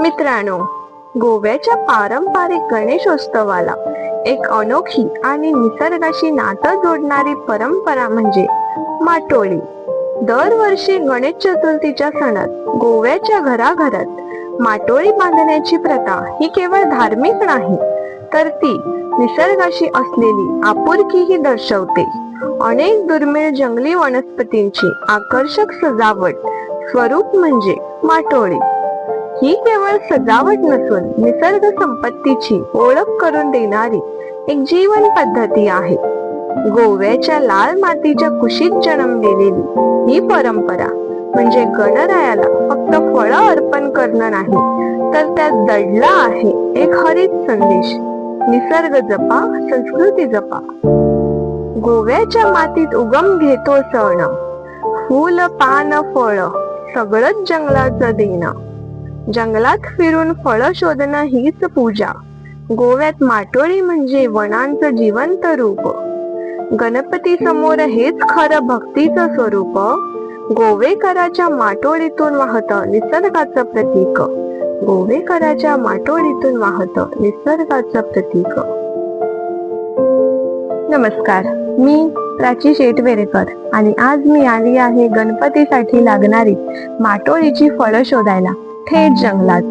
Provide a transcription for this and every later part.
मित्रांनो गोव्याच्या पारंपरिक गणेशोत्सवाला एक अनोखी आणि निसर्गाशी नातं जोडणारी परंपरा म्हणजे माटोळी. दरवर्षी गणेश चतुर्थीच्या सणात गोव्याच्या घराघरात माटोळी बांधण्याची प्रथा ही केवळ धार्मिक नाही तर ती निसर्गाशी असलेली आपुलकीही दर्शवते. अनेक दुर्मिळ जंगली वनस्पतींची आकर्षक सजावट स्वरूप म्हणजे माटोळी. ही केवळ सजावट नसून निसर्ग संपत्तीची ओळख करून देणारी एक जीवन पद्धती आहे. गोव्याच्या लाल मातीच्या कुशीत जन्मलेली ही परंपरा म्हणजे गणरायाला फक्त फळं अर्पण करणं नाही तर त्यात दडला आहे एक हरित संदेश निसर्ग जपा संस्कृती जपा. गोव्याच्या मातीत उगम घेतो सण फूल पान फळ सगळंच जंगलाचं देणं. जंगलात फिरून फळ शोधणं हीच पूजा. गोव्यात माटोळी म्हणजे वनांचं जिवंत रूप. गणपती समोर हेच खरं भक्तीचं स्वरूप. गोवेकराच्या माटोळीतून वाहत निसर्गाचं प्रतीक. गोवेकराच्या माटोळीतून वाहत निसर्गाचं प्रतीक. नमस्कार मी प्राची शेटवेरेकर आणि आज मी आली आहे गणपतीसाठी लागणारी माटोळीची फळं शोधायला. थेट जंगलात.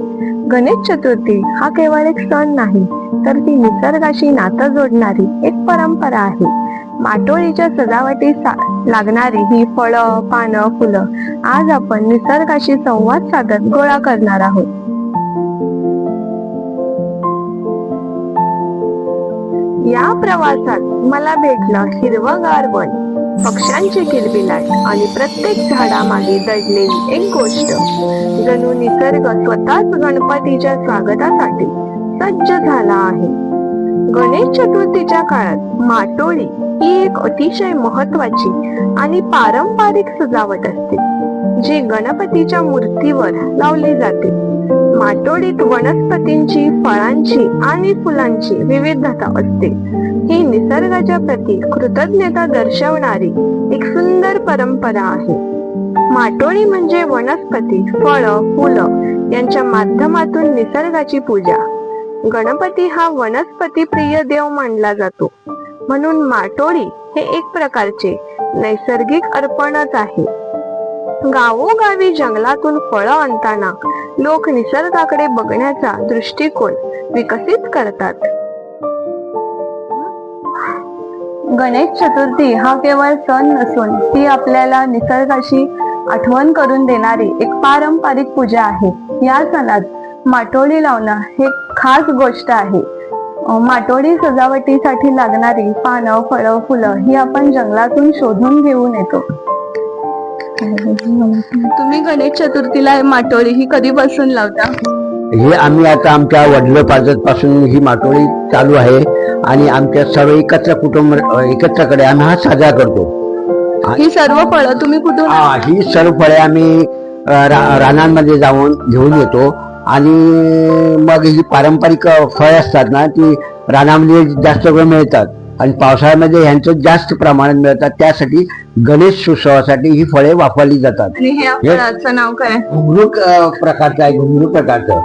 गणेश चतुर्थी हा केवळ एक सण नाही तर ती निसर्गाशी नातं जोडणारी एक परंपरा आहे. माटोळीच्या सजावटीस लागणारी ही फळं पानं फुलं आज आपण निसर्गाशी संवाद साधत गोळा करणार आहोत. या प्रवासात मला भेटलं हिरवगार वन. पक्ष्यांची किलबिलाट आणि प्रत्येक झाडामागे दडलेली एक गोष्ट. जणू निसर्ग स्वतःच गणपतीच्या स्वागतासाठी सज्ज झाला आहे. गणेश चतुर्थीच्या काळात माटोळी ही एक अतिशय महत्वाची आणि पारंपरिक सजावट असते जी गणपतीच्या मूर्तीवर लावली जाते. माटोळीत वनस्पतींची फळांची आणि फुलांची विविधता असते. ही निसर्गाच्या प्रती कृतज्ञता दर्शवणारी एक सुंदर परंपरा आहे. माटोळी म्हणजे वनस्पती फळ फुलं यांच्या माध्यमातून निसर्गाची पूजा. गणपती हा वनस्पती प्रिय देव मानला जातो. म्हणून माटोळी हे एक प्रकारचे नैसर्गिक अर्पणच आहे. गावोगावी जंगलातून फळं आणताना लोक निसर्गाकडे बघण्याचा दृष्टिकोन विकसित करतात. गणेश चतुर्थी हा केवळ सण नसून ती आपल्याला निसर्गाशी आठवण करून देणारी एक पारंपरिक पूजा आहे. या सणात माटोळी लावणं हे खास गोष्ट आहे. माटोळी सजावटीसाठी लागणारी पानं फळं फुलं ही आपण जंगलातून शोधून घेऊन येतो. तुम्ही गणेश चतुर्थीला माटोळी ही कधीपासून लावता? हे आम्ही आता आमच्या वडलोपार्जत पासून ही माटोळी चालू आहे. आणि आमच्या सर्व एकत्र कुटुंब एकत्रकडे आम्ही हा साजरा करतो. ही सर्व फळं तुम्ही कुठून हा, ही सर्व फळे आम्ही रा- रानांमध्ये जाऊन घेऊन येतो. आणि मग ही पारंपरिक फळे असतात ना ती रानामध्ये जास्त वेळ मिळतात. आणि पावसाळ्यामध्ये ह्यांचं जास्त प्रमाणात मिळतात. त्यासाठी गणेश उत्सवासाठी ही फळे वापरली जातात. आणि हे फळाचं नाव काय? घुंगरू अ, प्रकारचं आहे घुंगरू प्रकारचं.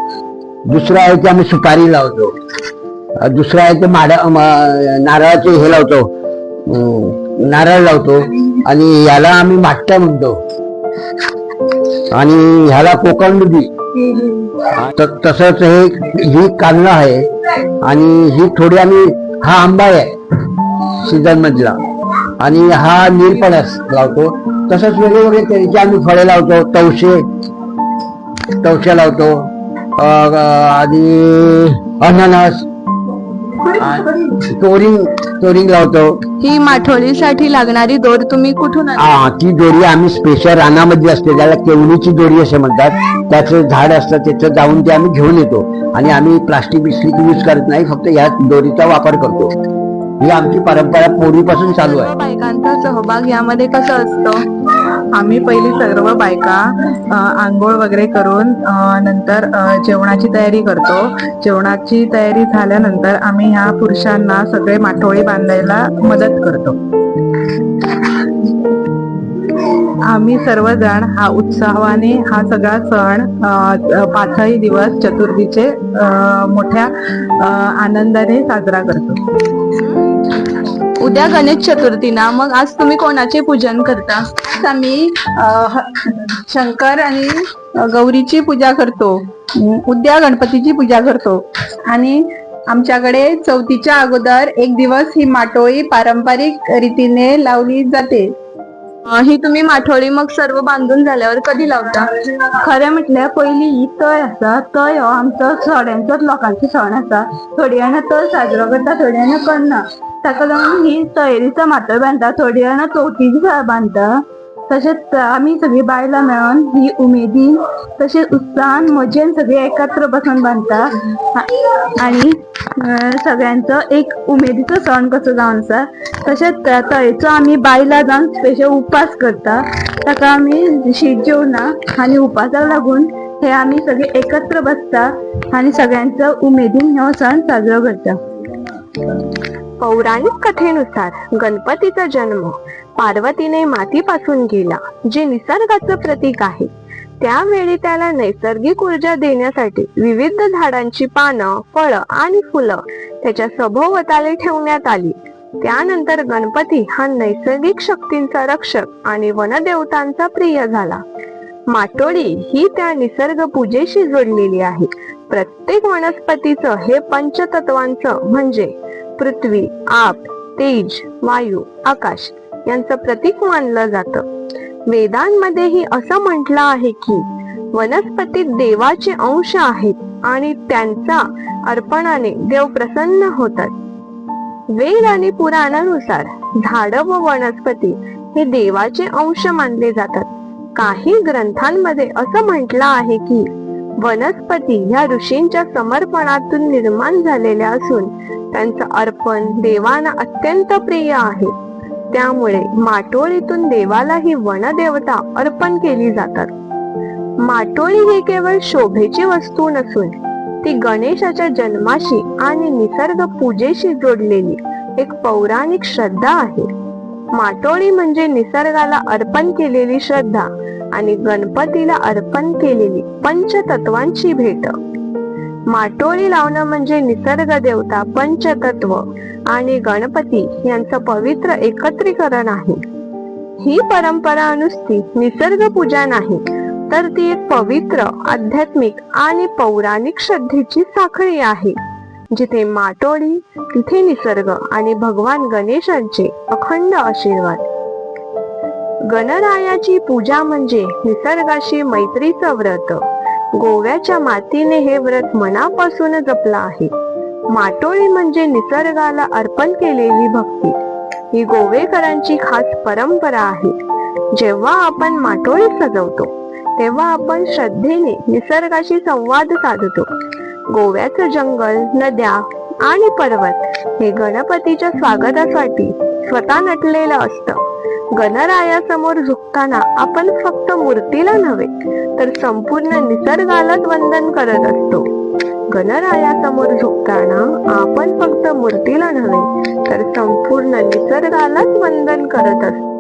दुसरं आहे ते आम्ही सुपारी लावतो. दुसरं आहे ते माड नारळाचे हे लावतो. नारळ लावतो. आणि याला आम्ही माट्टा म्हणतो. आणि ह्याला कोकण दुधी तसंच हे ही कांदा आहे. आणि ही थोडी आम्ही हा आंबा आहे. सीझन मधला. आणि हा नीलपणस लावतो. तसंच वेगवेगळे तऱ्हेचे आम्ही फळे लावतो. तवशे तवशे लावतो. आणि अननस. तोरिंग तोरिंग लावतो. ही माठोळीसाठी लागणारी दोर तुम्ही कुठून आणता? हा ती दोरी आम्ही स्पेशल रानामध्ये असते त्याला केवणीची दोरी असे म्हणतात. त्याचं झाड असतं त्याचं जाऊन ते आम्ही घेऊन येतो. आणि आम्ही प्लास्टिक बिस्टिक यूज करत नाही फक्त या दोरीचा वापर करतो. ही आमची परंपरा पूर्वीपासून चालू आहे. बायकांचा सहभाग यामध्ये कसं असतं? आम्ही पहिली सर्व बायका आंघोळ वगैरे करून नंतर जेवणाची तयारी करतो. जेवणाची तयारी झाल्यानंतर आम्ही ह्या पुरुषांना सगळे माठोळी बांधायला मदत करतो. आम्ही सर्वजण हा उत्साहाने हा सगळा सण पाचही दिवस चतुर्थीचे मोठ्या आनंदाने साजरा करतो. उद्या गणेश चतुर्थी ना मग आज तुम्ही कोणाचे पूजन करता? आम्ही ह- शंकर आणि गौरीची पूजा करतो. उद्या गणपतीची पूजा करतो. आणि आमच्याकडे चौथीच्या अगोदर एक दिवस ही माटोळी पारंपरिक रीतीने लावली जाते. ही तुम्ही माठोळी मग सर्व बांधून झाल्यावर कधी लावता? खरें म्हटल्यार पयलीं ही तय आसा तय हो आमचो सड्यांचोच लोकांचो सण आसा थोडी जाणां तळ साजरो करता थोडी जाणां करना ताका लागून ही तयारीचा माटोळ बांदता थोडी जाणां चवथीची बांदता तशेंच आमी सगळीं बायलां मेळोन ही उमेदीन तशेंच उत्साहान मजेन सगळीं एकत्र बसून बांदता आनी सगळ्यांचो एक उमेदीचो सण कसो जावन आसा तशेंच तळेचो आमी बायलां जावन स्पेशल उपास करता. ताका आमी शीत जेवना आनी उपासाक लागून हे आमी सगळे एकत्र बसता आनी सगळ्यांचो उमेदीन हो सण साजरो करता. पौराणिक कथेनुसार गणपतीचा जन्म पार्वतीने मातीपासून केला जे निसर्गाचं प्रतीक आहे. त्यावेळी त्याला नैसर्गिक ऊर्जा देण्यासाठी विविध झाडांची पानं फळं आणि फुलं त्याच्या सभोवताली ठेवण्यात आली. त्यानंतर गणपती हा नैसर्गिक शक्तींचा रक्षक आणि वनदेवतांचा प्रिय झाला. माटोळी ही त्या निसर्ग पूजेशी जोडलेली आहे. प्रत्येक वनस्पतीचं हे पंचतत्वांचं म्हणजे पृथ्वी आप तेज वायू आकाश यांचं प्रतीक मानलं जातं. वेदांमध्येही असं म्हटलं आहे की वनस्पती देवाचे अंश आहेत आणि त्यांचा अर्पणाने देव प्रसन्न होतात. वेद आणि पुराणानुसार झाड व वनस्पती हे देवाचे अंश मानले जातात. काही ग्रंथांमध्ये असं म्हटलं आहे की वनस्पती ह्या ऋषींच्या समर्पणातून निर्माण झालेल्या असून त्यांचं अर्पण देवांना अत्यंत प्रिय आहे. त्यामुळे माटोळीतून देवाला ही वनदेवता अर्पण केली जातात. माटोळी ही केवळ शोभेची वस्तू नसून ती गणेशाच्या जन्माशी आणि निसर्ग पूजेशी जोडलेली एक पौराणिक श्रद्धा आहे. माटोळी म्हणजे निसर्गाला अर्पण केलेली श्रद्धा आणि गणपतीला अर्पण केलेली पंचतत्वांची भेट. माटोळी लावणं म्हणजे निसर्ग देवता पंचतत्व आणि गणपती यांचं पवित्र एकत्रीकरण आहे. ही परंपरा नुसती निसर्ग पूजा नाही तर ती एक पवित्र आध्यात्मिक आणि पौराणिक श्रद्धेची साखळी आहे जिथे माटोळी तिथे निसर्ग आणि भगवान गणेशांचे अखंड आशीर्वाद. गणरायाची पूजा म्हणजे निसर्गाशी मैत्रीचं व्रत. गोव्याच्या मातीने हे व्रत मनापासून जपलं आहे. माटोळी म्हणजे निसर्गाला अर्पण केलेली भक्ती. ही गोवेकरांची खास परंपरा आहे. जेव्हा आपण माटोळी सजवतो तेव्हा आपण श्रद्धेने निसर्गाशी संवाद साधतो. गोव्याचं जंगल नद्या आणि पर्वत हे गणपतीच्या स्वागतासाठी स्वतः नटलेलं असतं. गणरायासमोर झुकताना आपण फक्त मूर्तीला नव्हे तर संपूर्ण निसर्गालाच वंदन करत असतो. गणरायासमोर झुकताना आपण फक्त मूर्तीला नव्हे तर संपूर्ण निसर्गालाच वंदन करत असतो.